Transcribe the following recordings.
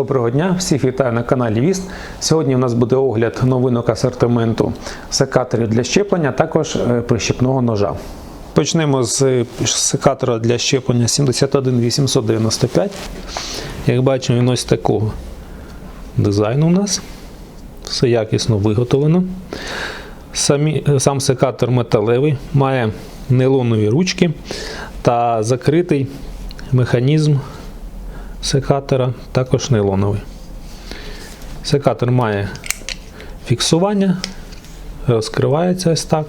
Доброго дня, всіх вітаю на каналі Віст. Сьогодні у нас буде огляд новинок асортименту секаторів для щеплення, також е, прищепного ножа. Почнемо з секатора для щеплення 71895. Як бачимо, він ось такого дизайну у нас. Все якісно виготовлено. Самі, е, сам секатор металевий, має нейлонові ручки та закритий механізм секатора, також нейлоновий. Секатор має фіксування, розкривається ось так.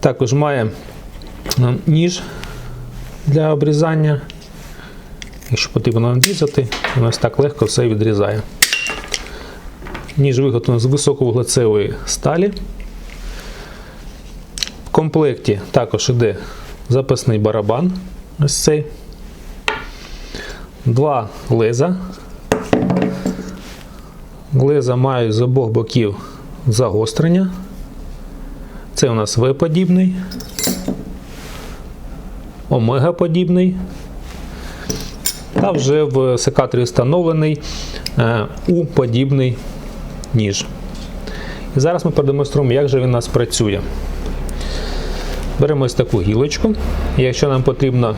Також має е, ніж для обрізання. Якщо потрібно надрізати, він ось так легко все відрізає. Ніж виготовлений з високовуглецевої сталі. В комплекті також йде запасний барабан. Ось цей. Два леза. Леза мають з обох боків загострення. Це у нас В-подібний, омега-подібний. Та вже в секаторі встановлений е, У-подібний ніж. І зараз ми продемонструємо, як же він у нас працює. Беремо ось таку гілочку. Якщо нам потрібно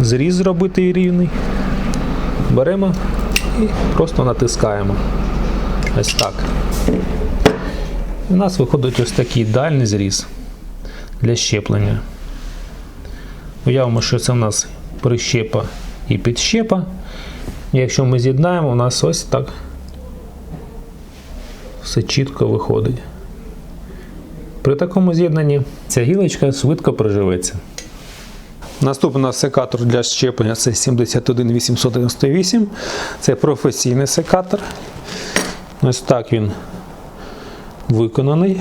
зріз зробити рівний, беремо і просто натискаємо. Ось так. У нас виходить ось такий ідеальний зріз для щеплення. Уявимо, що це у нас прищепа і підщепа. Якщо ми з'єднаємо, у нас ось так все чітко виходить. При такому з'єднанні ця гілочка швидко приживеться. Наступний секатор для щеплення це 71898. Це професійний секатор. Ось так він виконаний,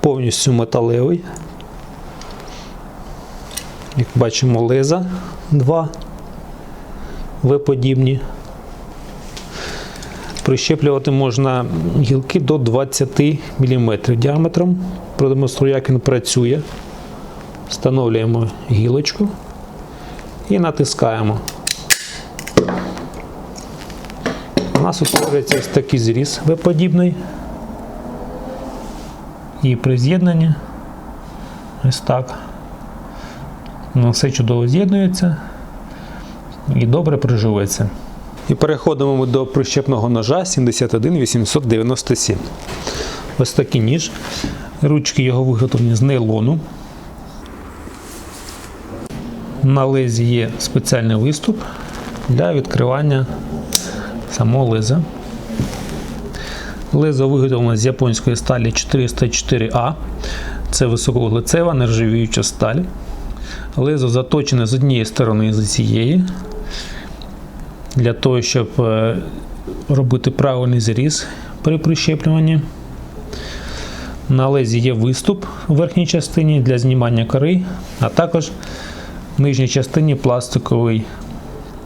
повністю металевий. Як бачимо, леза два В-подібні. Прищеплювати можна гілки до 20 мм діаметром. Продемонструю, як він працює. Встановлюємо гілочку і натискаємо. У нас утворюється ось такий зріз В-подібний. І при з'єднанні ось так. Воно все чудово з'єднується і добре приживається. І переходимо ми до прищепного ножа 71897. Ось такий ніж. Ручки його виготовлені з нейлону. На лезі є спеціальний виступ для відкривання самого леза. Лезо виготовлено з японської сталі 404А. Це високовуглецева нержавіюча сталь. Лезо заточене з однієї сторони з цієї. Для того, щоб е, робити правильний зріз при прищеплюванні. На лезі є виступ у верхній частині для знімання кори, а також в нижній частині пластиковий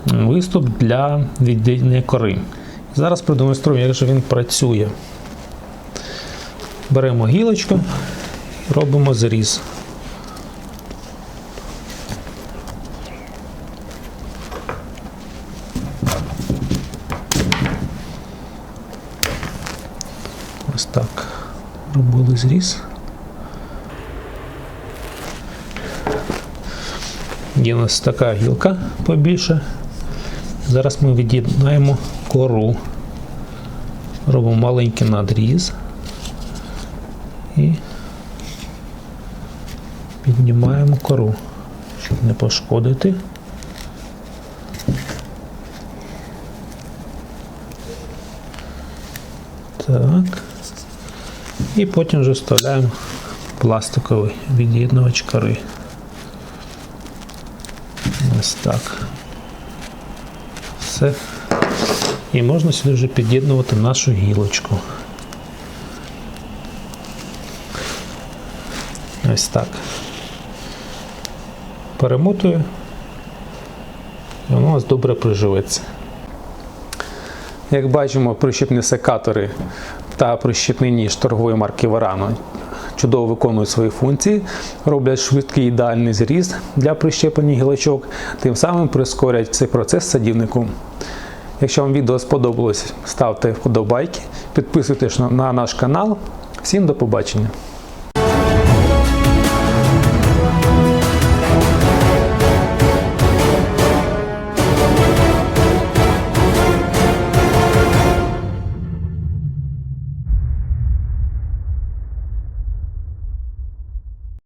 виступ для відділення кори. Зараз продемонструю, як же він працює. Беремо гілочку робимо зріз. Ось так. Робили зріз. Є у нас така гілка побільше. Зараз ми від'єднаємо кору. Робимо маленький надріз і піднімаємо кору, щоб не пошкодити. Так. І потім вже вставляємо пластиковий від'єднувач кори. Ось так. Все. І можна сюди вже під'єднувати нашу гілочку. Ось так. Перемотую. І воно у нас добре приживеться. Як бачимо, прищепні секатори та прищепний ніж торгової марки Варано. чудово виконують свої функції, роблять швидкий ідеальний зріз для прищеплення гілочок, тим самим прискорять цей процес садівнику. Якщо вам відео сподобалось, ставте вподобайки, підписуйтесь на наш канал. Всім до побачення!